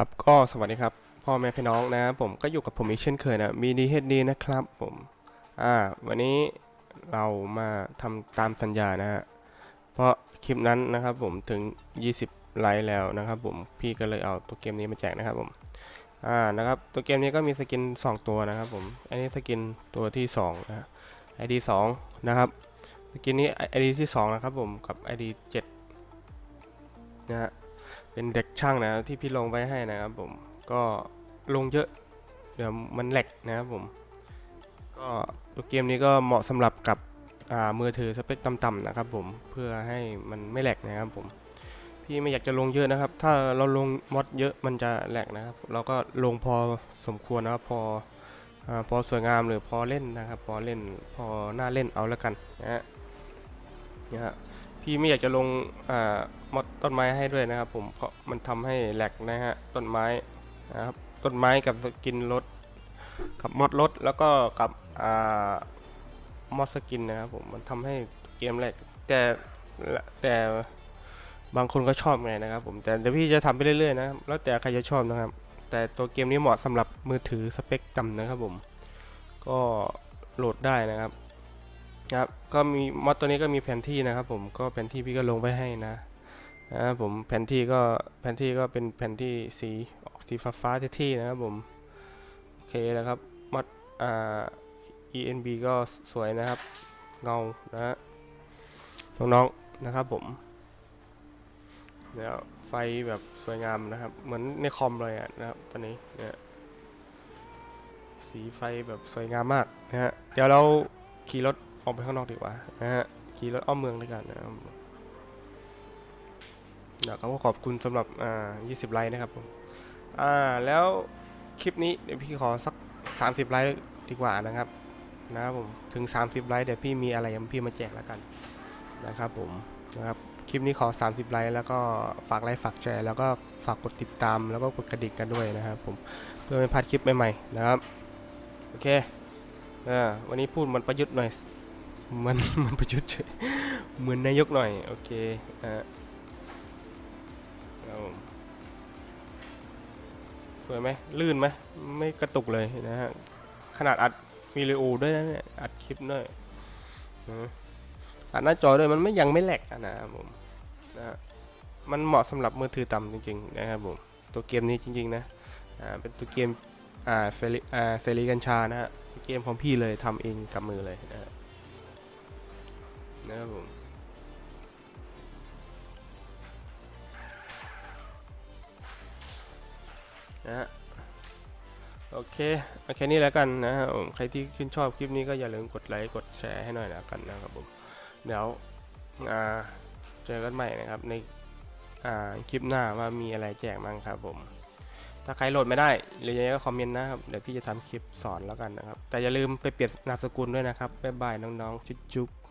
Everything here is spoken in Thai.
ครับก็สวัสดีครับ พ่อแม่พี่น้องนะ ผมก็อยู่กับผมอีกเช่นเคยนะมีดีเฮดดีนะครับผมอ่าวันนี้เรามาทำตามสัญญานะฮะเพราะคลิปนั้นนะครับผมถึง 20 ไลค์แล้วนะครับผมพี่ก็เลยเอาตัวเกมนี้มาแจกนะครับผมอ่านะครับตัวเกมนี้ก็มีสกิน 2 ตัวนะครับผมอันนี้สกินตัวที่2นะ ID 2นะครับสกินนี้ ID ที่2นะครับผมกับ ID 7นะฮะ เป็นเด็กช่างนะที่พี่ลงไว้ให้นะครับผมก็ลงเยอะเดี๋ยวมันแหลกนะครับผมก็ตัวเกมนี้ก็เหมาะสำหรับกับมือถือสเปคต่ำๆนะครับผมเพื่อให้มันไม่แหลกนะครับผมพี่ไม่อยากจะลงเยอะนะครับ ถ้าเราลงมอดเยอะมันจะแหลกนะครับ เราก็ลงพอสมควรนะครับพออพอสวยงามหรือพอเล่นนะครับ พอเล่นพอน่าเล่นเอาแล้วกันนะฮะนะฮะ พี่ไม่อยากจะลงอ่ามอดต้นไม้ให้ด้วยนะครับ ผมเพราะมันทำให้แหลกนะฮะต้นไม้นะครับต้นไม้กับสกินรถกับมอดรถแล้วก็กับอ่ามอดสกินนะครับผมมันทำให้เกมแหลกแต่แต่บางคนก็ชอบไงนะครับ ผมแต่เดี๋ยวพี่จะทำไปเรื่อยๆนะแล้วแต่ใครจะชอบนะครับ แต่ตัวเกมนี้เหมาะสำหรับมือถือสเปคต่ำนะครับผมก็โหลดได้นะครับ ครับก็มีมอดตัวนี้ก็มีแผนที่นะครับ ผมก็แผนที่พี่ก็ลงไว้ให้นะนะครับผมแผนที่ก็แผนที่ก็เป็นแผนที่สีออกสีฟ้าฟ้าๆที่ๆนะครับผมโอเคแล้วครับมอดอ่า ENB ก็สวยนะครับ เงานะฮะน้องๆนะครับผมแล้วไฟแบบสวยงามนะครับ เหมือนในคอมเลยอะนะครับตอนนี้เนี่ยสีไฟแบบสวยงามมากนะฮะเดี๋ยวเราขี่รถ ออกไปข้างนอกดีกว่านะฮะขี่รถอ้อมเมืองด้วยกันนะครับเดี๋ยวก็ขอบคุณสำหรับอ่า20 ไลค์นะครับผมอ่าแล้วคลิปนี้เดี๋ยวพี่ขอสัก 30 ไลค์ดีกว่านะครับนะครับผมถึง 30 ไลค์เดี๋ยวพี่มีอะไรพี่มาแจกแล้วกันนะครับผมนะครับคลิปนี้ขอ 30 ไลค์แล้วก็ฝากไลค์ฝากแชร์แล้วก็ฝากกดติดตามแล้วก็กดกระดิ่งกันด้วยนะครับผมเพื่อไม่พลาดคลิปใหม่ๆนะครับโอเคเออวันนี้พูดมันประยุทธ์หน่อย มันมันประยุทธ์เหมือนนายกหน่อย โอเคอะครับผมสวยไหมลื่นไหมไม่กระตุกเลยนะฮะ ขนาดอัดวิดีโอด้วยนะเนี่ยอัดคลิปด้วยอัดหน้าจอด้วยมันไม่ยังไม่แหลกอะนะครับผมนะฮะมันเหมาะสำหรับมือถือต่ำจริงๆนะครับผมตัวเกมนี้จริงๆนะอ่าเป็นตัวเกมอ่าเฟรีอ่าเฟรีกัญชานะฮะเกมของพี่เลยทำเองกับมือเลยนะฮะ นะครับผมนะฮะโอเคโอเคนี่แล้วกันนะฮะผมใครที่ชื่นชอบคลิปนี้ก็อย่าลืมกดไลค์กดแชร์ให้หน่อยแล้วกันนะครับผมเดี๋ยวอ่าเจอกันใหม่นะครับในอ่าคลิปหน้าว่ามีอะไรแจกบ้างครับผมถ้าใครโหลดไม่ได้หรือยังไงก็คอมเมนต์นะครับเดี๋ยวพี่จะทำคลิปสอนแล้วกันนะครับ แต่อย่าลืมไปเปลี่ยนนามสกุลด้วยนะครับบ๊ายบายน้องๆ จุ๊บๆ